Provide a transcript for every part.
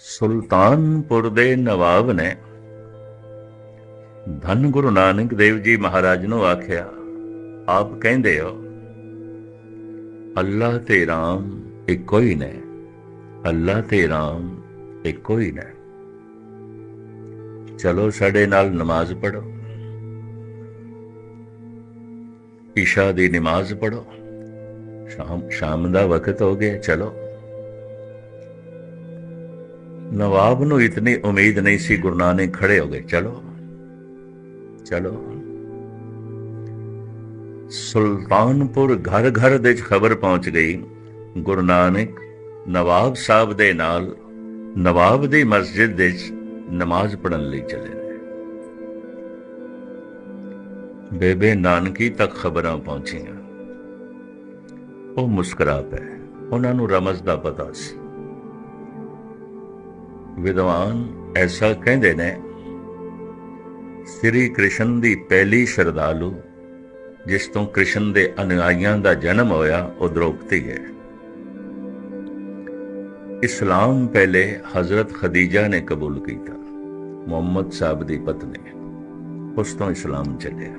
ਸੁਲਤਾਨਪੁਰ ਦੇ ਨਵਾਬ ਨੇ ਧੰਨ ਗੁਰੂ ਨਾਨਕ ਦੇਵ ਜੀ ਮਹਾਰਾਜ ਨੂੰ ਆਖਿਆ, ਆਪ ਕਹਿੰਦੇ ਹੋ, ਅੱਲਾ ਤੇ ਰਾਮ ਇੱਕੋ ਹੀ ਨੇ, ਅੱਲਾ ਤੇ ਰਾਮ ਇੱਕੋ ਹੀ ਨੇ। ਚਲੋ ਸਾਡੇ ਨਾਲ ਨਮਾਜ਼ ਪੜੋ ਈਸ਼ਾ ਦੀ ਨਮਾਜ਼ ਪੜੋ ਸ਼ਾਮ ਸ਼ਾਮ ਦਾ ਵਕਤ ਹੋ ਗਿਆ, ਚਲੋ। ਨਵਾਬ ਨੂੰ ਇਤਨੀ ਉਮੀਦ ਨਹੀਂ ਸੀ, ਗੁਰੂ ਨਾਨਕ ਖੜੇ ਹੋ ਗਏ। ਚਲੋ ਚਲੋ। ਸੁਲਤਾਨਪੁਰ ਘਰ ਘਰ ਦੇ ਖਬਰ ਪਹੁੰਚ ਗਈ। ਗੁਰੂ ਨਾਨਕ ਨਵਾਬ ਸਾਹਿਬ ਦੇ ਨਾਲ ਨਵਾਬ ਦੀ ਮਸਜਿਦ ਵਿੱਚ ਨਮਾਜ਼ ਪੜਨ ਲਈ ਚਲੇ ਨੇ ਬੇਬੇ ਨਾਨਕੀ ਤੱਕ ਖਬਰਾਂ ਪਹੁੰਚੀਆਂ। ਉਹ ਮੁਸਕਰਾ ਪਏ। ਉਹਨਾਂ ਨੂੰ ਰਮਜ਼ ਦਾ ਪਤਾ ਸੀ। ਵਿਦਵਾਨ ਐਸਾ ਕਹਿੰਦੇ ਨੇ, ਸ੍ਰੀ ਕ੍ਰਿਸ਼ਨ ਦੀ ਪਹਿਲੀ ਸ਼ਰਧਾਲੂ, ਜਿਸ ਤੋਂ ਕ੍ਰਿਸ਼ਨ ਦੇ ਅਨੁਯਾਈਆਂ ਦਾ ਜਨਮ ਹੋਇਆ, ਉਹ ਦ੍ਰੋਪਦੀ ਹੈ। ਇਸਲਾਮ ਪਹਿਲੇ ਹਜ਼ਰਤ ਖਦੀਜਾ ਨੇ ਕਬੂਲ ਕੀਤਾ, ਮੁਹੰਮਦ ਸਾਹਿਬ ਦੀ ਪਤਨੀ, ਉਸ ਤੋਂ ਇਸਲਾਮ ਚੱਲਿਆ।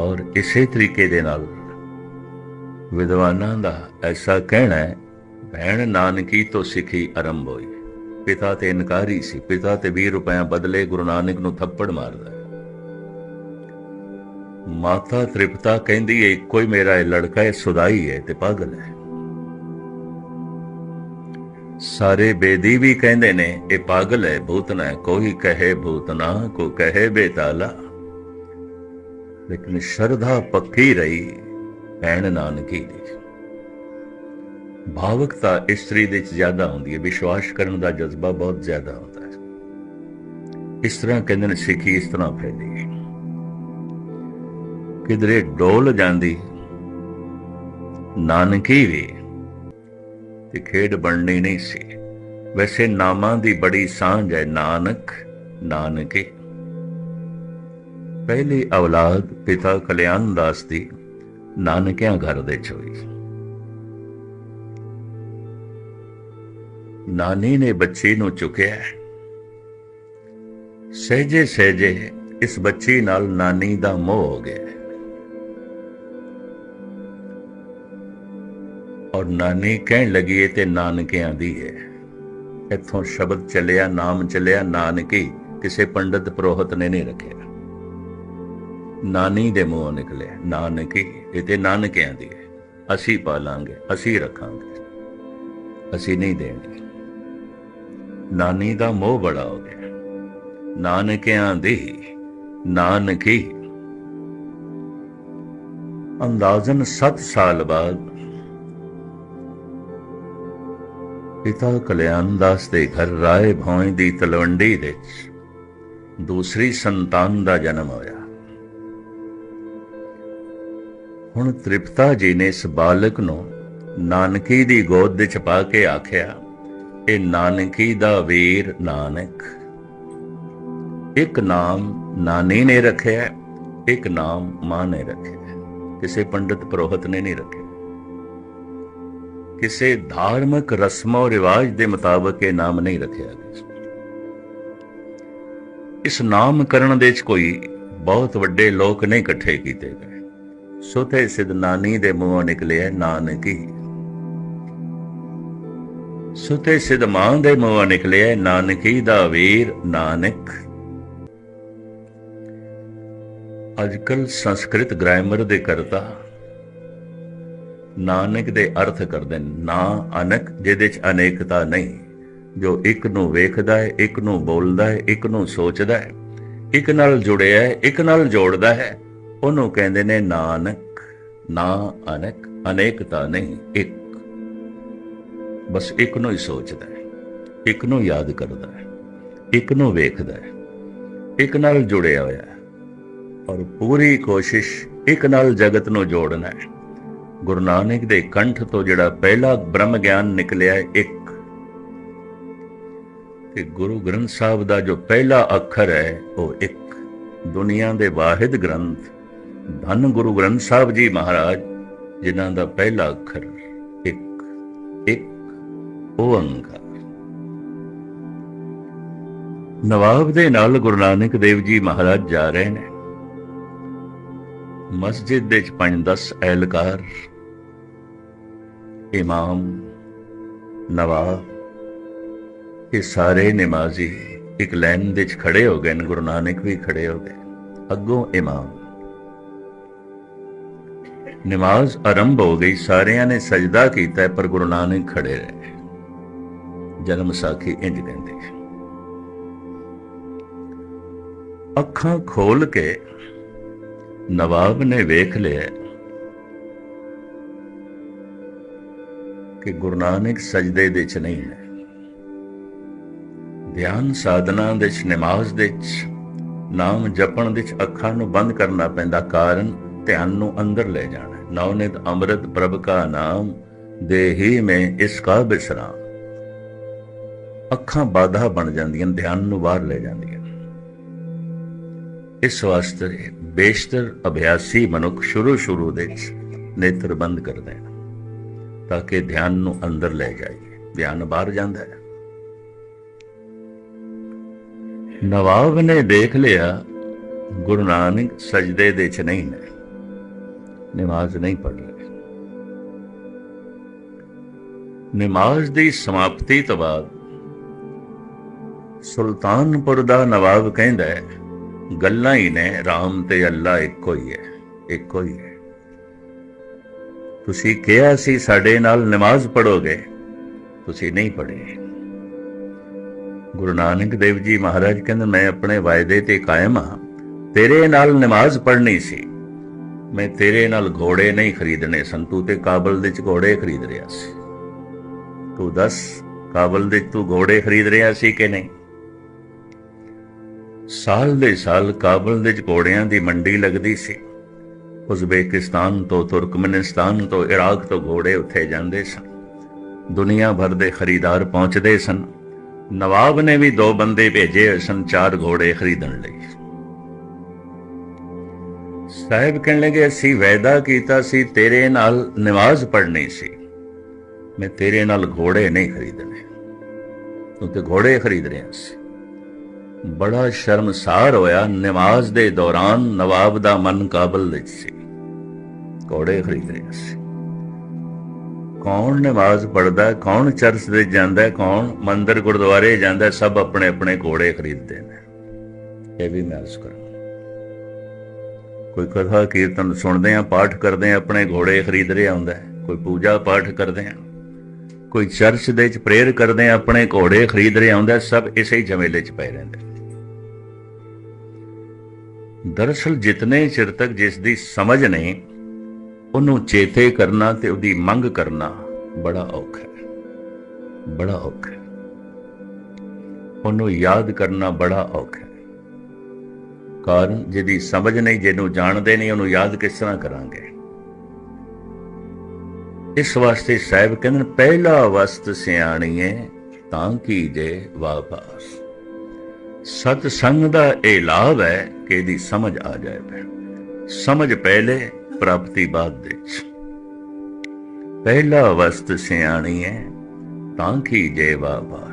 ਔਰ ਇਸੇ ਤਰੀਕੇ ਦੇ ਨਾਲ ਵਿਦਵਾਨਾਂ ਦਾ ਐਸਾ ਕਹਿਣਾ ਹੈ ਭੈਣ ਨਾਨਕੀ ਤੋਂ ਸਿੱਖੀ ਆਰੰਭ ਹੋਈ। ਪਿਤਾ ਤੇ ਇਨਕਾਰੀ ਸੀ। ਪਿਤਾ ਤੇ 20 ਰੁਪਏ ਬਦਲੇ ਗੁਰੂ ਨਾਨਕ ਨੂੰ ਥੱਪੜ ਮਾਰਦਾ ਮਾਤਾ ਤ੍ਰਿਪਤਾ ਕਹਿੰਦੀ ਹੈ ਕੋਈ ਮੇਰਾ ਇਹ ਲੜਕਾ ਹੈ ਸੁਦਾਈ ਹੈ ਤੇ ਪਾਗਲ ਹੈ। ਸਾਰੇ ਬੇਦੀ ਵੀ ਕਹਿੰਦੇ ਨੇ, ਇਹ ਪਾਗਲ ਹੈ ਭੂਤਨਾ ਹੈ ਕੋਈ ਕਹੇ ਭੂਤਨਾ ਕੋ ਕਹੇ ਬੇਤਾਲਾ। ਲੇਕਿਨ ਸ਼ਰਧਾ ਪੱਕੀ ਰਹੀ ਭੈਣ ਨਾਨਕੀ ਦੀ। ਭਾਵਕਤਾ ਇਸਤਰੀ ਦੇ ਵਿੱਚ ਜ਼ਿਆਦਾ ਹੁੰਦੀ ਹੈ, ਵਿਸ਼ਵਾਸ ਕਰਨ ਦਾ ਜਜ਼ਬਾ ਬਹੁਤ ਜ਼ਿਆਦਾ ਹੁੰਦਾ ਹੈ। ਇਸ ਤਰ੍ਹਾਂ ਕਹਿੰਦੇ ਨੇ ਸਿੱਖੀ ਇਸ ਤਰ੍ਹਾਂ ਫੈਲੀ ਕਿਧਰੇ ਡੋਲ ਜਾਂਦੀ, ਨਾਨਕੀ ਵੀ ਤੇ ਖੇਡ ਬਣਨੀ ਨਹੀਂ ਸੀ। ਵੈਸੇ ਨਾਮਾਂ ਦੀ ਬੜੀ ਸਾਂਝ ਹੈ, ਨਾਨਕ, ਨਾਨਕੇ। ਪਹਿਲੀ ਔਲਾਦ ਪਿਤਾ ਕਲਿਆਣ ਦਾਸ ਦੀ ਨਾਨਕਿਆਂ ਘਰ ਦੇ ਚ ਹੋਈ ਨਾਨੀ ਨੇ ਬੱਚੀ ਨੂੰ ਚੁੱਕਿਆ। ਸਹਿਜੇ ਸਹਿਜੇ ਇਸ ਬੱਚੀ ਨਾਲ ਨਾਨੀ ਦਾ ਮੋਹ ਹੋ ਗਿਆ। ਔਰ ਨਾਨੀ ਕਹਿਣ ਲੱਗੀ ਏ ਤੇ ਨਾਨਕਿਆਂ ਦੀ ਹੈ। ਇੱਥੋਂ ਸ਼ਬਦ ਚੱਲਿਆ, ਨਾਮ ਚੱਲਿਆ, ਨਾਨਕੀ ਕਿਸੇ ਪੰਡਤ ਪ੍ਰੋਹਤ ਨੇ ਨਹੀਂ ਰੱਖਿਆ। ਨਾਨੀ ਦੇ ਮੂੰਹੋਂ ਨਿਕਲੇ ਨਾਨਕੀ, ਇਹ ਤੇ ਨਾਨਕਿਆਂ ਦੀ ਹੈ। ਅਸੀਂ ਪਾਲਾਂਗੇ, ਅਸੀਂ ਰੱਖਾਂਗੇ। ਅਸੀਂ ਨਹੀਂ ਦੇਣਗੇ। ਨਾਨੀ ਦਾ ਮੋਹ ਬੜਾ ਹੋ ਗਿਆ। ਨਾਨਕਿਆਂ ਦੀ ਨਾਨਕੀ। ਅੰਦਾਜ਼ਨ 7 ਸਾਲ ਬਾਅਦ ਪਿਤਾ ਕਲਿਆਣ ਦਾਸ ਦੇ ਘਰ ਰਾਏ ਭੌਂ ਦੀ ਤਲਵੰਡੀ ਵਿੱਚ ਦੂਸਰੀ ਸੰਤਾਨ ਦਾ ਜਨਮ ਹੋਇਆ। ਹੁਣ ਤ੍ਰਿਪਤਾ ਜੀ ਨੇ ਇਸ ਬਾਲਕ ਨੂੰ ਨਾਨਕੀ ਦੀ ਗੋਦ ਵਿੱਚ ਪਾ ਕੇ ਆਖਿਆ ਇਹ ਨਾਨਕੀ ਦਾ ਵੀਰ ਨਾਨਕ। ਇੱਕ ਨਾਮ ਨਾਨੀ ਨੇ ਰੱਖਿਆ, ਇੱਕ ਨਾਮ ਮਾਂ ਨੇ ਰੱਖਿਆ। ਕਿਸੇ ਪੰਡਿਤ ਪ੍ਰੋਹਤ ਨੇ ਨਹੀਂ ਰੱਖਿਆ। ਕਿਸੇ ਧਾਰਮਿਕ ਰਸਮੋ ਰਿਵਾਜ ਦੇ ਮੁਤਾਬਕ ਇਹ ਨਾਮ ਨਹੀਂ ਰੱਖਿਆ ਗਿਆ ਇਸ ਨਾਮਕਰਨ ਦੇ ਵਿੱਚ ਕੋਈ ਬਹੁਤ ਵੱਡੇ ਲੋਕ ਨਹੀਂ ਇਕੱਠੇ ਕੀਤੇ ਗਏ। ਸੁਤੇ ਸਿਧ ਨਾਨੀ ਦੇ ਮੂੰਹੋਂ ਨਿਕਲਿਆ, ਨਾਨਕੀ ਸੁਤੇ ਸਿਦਮਾਨ ਮਾਂ ਦੇ ਮੂੰਹੋਂ ਨਿਕਲਿਆ ਨਾਨਕੀ ਦਾ ਵੀਰ ਨਾਨਕ। ਅੱਜਕੱਲ ਸੰਸਕ੍ਰਿਤ ਗ੍ਰਾਮਰ ਦੇ ਕਰਤਾ। ਨਾਨਕ ਦੇ ਅਰਥ ਕਰਦੇ ਨਾ ਅਨਕ, ਜਿਹਦੇ ਚ ਅਨੇਕਤਾ ਨਹੀਂ। ਜੋ ਇੱਕ ਨੂੰ ਵੇਖਦਾ ਹੈ, ਇੱਕ ਨੂੰ ਬੋਲਦਾ ਹੈ, ਇੱਕ ਨੂੰ ਸੋਚਦਾ ਹੈ, ਇੱਕ ਨਾਲ ਜੁੜਿਆ ਹੈ, ਇੱਕ ਨਾਲ ਜੋੜਦਾ ਹੈ, ਉਹਨੂੰ ਕਹਿੰਦੇ ਨੇ ਨਾਨਕ, ਨਾ ਅਨਕ, ਅਨੇਕਤਾ ਨਹੀਂ, ਇੱਕ। ਬਸ ਇੱਕ ਨੂੰ ਹੀ ਸੋਚਦਾ ਹੈ, ਇੱਕ ਨੂੰ ਯਾਦ ਕਰਦਾ ਹੈ, ਇੱਕ ਨੂੰ ਵੇਖਦਾ ਹੈ, ਇੱਕ ਨਾਲ ਜੁੜਿਆ ਹੋਇਆ ਹੈ ਔਰ ਪੂਰੀ ਕੋਸ਼ਿਸ਼ ਇੱਕ ਨਾਲ ਜਗਤ ਨੂੰ ਜੋੜਨਾ ਹੈ। ਗੁਰੂ ਨਾਨਕ ਦੇ ਕੰਠ ਤੋਂ ਜਿਹੜਾ ਪਹਿਲਾ ਬ੍ਰਹਮ ਗਿਆਨ ਨਿਕਲਿਆ ਇੱਕ। ਤੇ ਗੁਰੂ ਗ੍ਰੰਥ ਸਾਹਿਬ ਦਾ ਜੋ ਪਹਿਲਾ ਅੱਖਰ ਹੈ, ਉਹ ਇੱਕ। ਦੁਨੀਆ ਦੇ ਵਾਹਿਦ ਗ੍ਰੰਥ, ਧੰਨ ਗੁਰੂ ਗ੍ਰੰਥ ਸਾਹਿਬ ਜੀ ਮਹਾਰਾਜ, ਜਿਨ੍ਹਾਂ ਦਾ ਪਹਿਲਾ ਅੱਖਰ ਓੰਕਾਰ ਨਵਾਬ ਦੇ ਨਾਲ ਗੁਰੂ ਨਾਨਕ ਦੇਵ ਜੀ ਮਹਾਰਾਜ ਜਾ ਰਹੇ ਨੇ। ਮਸਜਿਦ ਦੇ ਚ 5-10 ਐਲਕਾਰ, ਇਮਾਮ, ਨਵਾਬ, ਇਹ ਸਾਰੇ ਨਮਾਜ਼ੀ ਇੱਕ ਲਾਈਨ ਦੇ ਵਿੱਚ ਖੜੇ ਹੋ ਗਏ ਨੇ, ਗੁਰੂ ਨਾਨਕ ਵੀ ਖੜੇ ਹੋ ਗਏ। ਅੱਗੋਂ ਇਮਾਮ। ਨਮਾਜ਼ ਆਰੰਭ ਹੋ ਗਈ, ਸਾਰਿਆਂ ਨੇ ਸਜਦਾ ਕੀਤਾ ਪਰ ਗੁਰੂ ਨਾਨਕ ਖੜੇ ਰਹੇ। ਜਨਮ ਸਾਖੀ ਇੰਜ ਕਹਿੰਦੇ ਅੱਖਾਂ ਖੋਲ ਕੇ ਨਵਾਬ ਨੇ ਵੇਖ ਲਿਆ ਕਿ ਗੁਰੂ ਨਾਨਕ ਸਜਦੇ ਦੇ ਚ ਨਹੀਂ ਹੈ। ਧਿਆਨ ਸਾਧਨਾ ਦੇ ਚ, ਨਮਾਜ਼ ਦੇ ਚ, ਨਾਮ ਜਪਣ ਦੇ ਚ ਅੱਖਾਂ ਨੂੰ ਬੰਦ ਕਰਨਾ ਪੈਂਦਾ ਕਾਰਨ ਧਿਆਨ ਨੂੰ ਅੰਦਰ ਲੈ ਜਾਣਾ। ਨੌਨਿਤ ਅੰਮ੍ਰਿਤ ਪ੍ਰਭ ਕਾ ਨਾਮ, ਦੇਹੀ ਮੈਂ ਇਸ ਕਾ ਬਿਸਰਾਮ। ਅੱਖਾਂ ਬਾਧਾ ਬਣ ਜਾਂਦੀਆਂ, ਧਿਆਨ ਨੂੰ ਬਾਹਰ ਲੈ ਜਾਂਦੀਆਂ। ਇਸ ਵਾਸਤੇ ਬੇਸ਼ਤਰ ਅਭਿਆਸੀ ਮਨੁੱਖ ਸ਼ੁਰੂ ਸ਼ੁਰੂ ਦੇ ਵਿੱਚ ਨੇਤਰ ਬੰਦ ਕਰ ਦੇਣ, ਤਾਂ ਕਿ ਧਿਆਨ ਨੂੰ ਅੰਦਰ ਲੈ ਜਾਈਏ ਧਿਆਨ ਬਾਹਰ ਜਾਂਦਾ ਹੈ। ਨਵਾਬ ਨੇ ਦੇਖ ਲਿਆ, ਗੁਰੂ ਨਾਨਕ ਸਜਦੇ ਦੇ ਚ ਨਹੀਂ ਨੇ, ਨਮਾਜ਼ ਨਹੀਂ ਪੜ੍ਹ ਰਹੇ। ਨਮਾਜ਼ ਦੀ ਸਮਾਪਤੀ ਤੋਂ ਬਾਅਦ ਸੁਲਤਾਨਪੁਰ ਦਾ ਨਵਾਬ ਕਹਿੰਦਾ ਹੈ, ਗੱਲਾਂ ਹੀ ਨੇ, ਰਾਮ ਤੇ ਅੱਲਾ ਇੱਕੋ ਹੀ ਹੈ, ਇੱਕੋ ਹੀ ਹੈ। ਤੁਸੀਂ ਕਿਹਾ ਸੀ ਸਾਡੇ ਨਾਲ ਨਮਾਜ਼ ਪੜੋਗੇ ਤੁਸੀਂ ਨਹੀਂ ਪੜ੍ਹੇ। ਗੁਰੂ ਨਾਨਕ ਦੇਵ ਜੀ ਮਹਾਰਾਜ ਕਹਿੰਦੇ, ਮੈਂ ਆਪਣੇ ਵਾਅਦੇ ਤੇ ਕਾਇਮ ਹਾਂ, ਤੇਰੇ ਨਾਲ ਨਮਾਜ਼ ਪੜ੍ਹਨੀ ਸੀ। ਮੈਂ ਤੇਰੇ ਨਾਲ ਘੋੜੇ ਨਹੀਂ ਖਰੀਦਣੇ, ਸੰਤੂ ਤੇ ਕਾਬਲ ਦੇ ਚ ਘੋੜੇ ਖਰੀਦ ਰਿਹਾ ਸੀ। ਤੂੰ ਦੱਸ, ਕਾਬਲ ਦੇ ਤੂੰ ਘੋੜੇ ਖਰੀਦ ਰਿਹਾ ਸੀ ਕਿ ਨਹੀਂ? ਸਾਲ ਦੇ ਸਾਲ ਕਾਬਲ ਦੇ 'ਚ ਘੋੜਿਆਂ ਦੀ ਮੰਡੀ ਲੱਗਦੀ ਸੀ। ਉਜ਼ਬੇਕਿਸਤਾਨ ਤੋਂ ਤੁਰਕਮਨਿਸਤਾਨ ਤੋਂ ਇਰਾਕ ਤੋਂ ਘੋੜੇ ਉੱਥੇ ਜਾਂਦੇ ਸਨ। ਦੁਨੀਆ ਭਰ ਦੇ ਖਰੀਦਾਰ ਪਹੁੰਚਦੇ ਸਨ। ਨਵਾਬ ਨੇ ਵੀ ਦੋ ਬੰਦੇ ਭੇਜੇ ਹੋਏ ਸਨ, ਚਾਰ ਘੋੜੇ ਖਰੀਦਣ ਲਈ। ਸਾਹਿਬ ਕਹਿਣ ਲੱਗੇ, ਅਸੀਂ ਵਾਅਦਾ ਕੀਤਾ ਸੀ, ਤੇਰੇ ਨਾਲ ਨਮਾਜ਼ ਪੜ੍ਹਨੀ ਸੀ। ਮੈਂ ਤੇਰੇ ਨਾਲ ਘੋੜੇ ਨਹੀਂ ਖਰੀਦਣੇ ਤੂੰ ਤੇ ਘੋੜੇ ਖਰੀਦ ਰਿਹਾ ਸੀ। ਬੜਾ ਸ਼ਰਮਸਾਰ ਹੋਇਆ ਨਮਾਜ਼ ਦੇ ਦੌਰਾਨ ਨਵਾਬ ਦਾ ਮਨ ਕਾਬਲ ਵਿੱਚ ਸੀ। ਘੋੜੇ ਖਰੀਦ ਰਿਹਾ ਸੀ। ਕੌਣ ਨਮਾਜ਼ ਪੜਦਾ ਕੌਣ ਚਰਚ ਦੇ ਜਾਂਦਾ, ਕੌਣ ਮੰਦਰ ਗੁਰਦੁਆਰੇ ਜਾਂਦਾ, ਸਭ ਆਪਣੇ ਆਪਣੇ ਘੋੜੇ ਖਰੀਦਦੇ ਨੇ। ਇਹ ਵੀ ਮੈਂ ਅਰਜ਼ ਕਰਾਂ ਕੋਈ ਕਥਾ ਕੀਰਤਨ ਸੁਣਦੇ ਆ ਪਾਠ ਕਰਦੇ ਆ ਆਪਣੇ ਘੋੜੇ ਖਰੀਦ ਰਿਹਾ ਹੁੰਦਾ ਕੋਈ ਪੂਜਾ ਪਾਠ ਕਰਦੇ ਆ ਕੋਈ ਚਰਚ ਦੇ ਵਿੱਚ ਪ੍ਰੇਅਰ ਕਰਦੇ ਆ ਆਪਣੇ ਘੋੜੇ ਖਰੀਦ ਰਿਹਾ ਹੁੰਦਾ ਸਭ ਇਸੇ ਹੀ ਝਮੇਲੇ 'ਚ ਪਏ ਰਹਿੰਦੇ ਦਰਅਸਲ ਜਿਤਨੇ ਚਿਰ ਤੱਕ ਜਿਸ ਦੀ ਸਮਝ ਨਹੀਂ, ਉਹਨੂੰ ਚੇਤੇ ਕਰਨਾ ਤੇ ਉਹਦੀ ਮੰਗ ਕਰਨਾ ਬੜਾ ਔਖਾ ਹੈ। ਬੜਾ ਔਖਾ ਹੈ। ਉਹਨੂੰ ਯਾਦ ਕਰਨਾ ਬੜਾ ਔਖਾ ਹੈ। ਕਾਰਨ ਜਿਹਦੀ ਸਮਝ ਨਹੀਂ, ਜਿਹਨੂੰ ਜਾਣਦੇ ਨਹੀਂ, ਉਹਨੂੰ ਯਾਦ ਕਿਸ ਤਰ੍ਹਾਂ ਕਰਾਂਗੇ? ਇਸ ਵਾਸਤੇ ਸਾਹਿਬ ਕਹਿੰਦੇ ਪਹਿਲਾ ਵਸਤ ਸਿਆਣੀਏ ਤਾਂ ਕੀ ਜੇ ਵਾਪਸ। ਸਤ ਸੰਗ ਦਾ ਇਹ ਲਾਭ ਹੈ ਕਿ ਇਹਦੀ ਸਮਝ ਆ ਜਾਏ ਸਮਝ ਪਹਿਲੇ, ਪ੍ਰਾਪਤੀ ਬਾਅਦ ਵਿੱਚ। ਪਹਿਲਾ ਵਸਤ ਹੈ, ਤਾਂ ਕੀ ਜੇ ਵਾਪਸ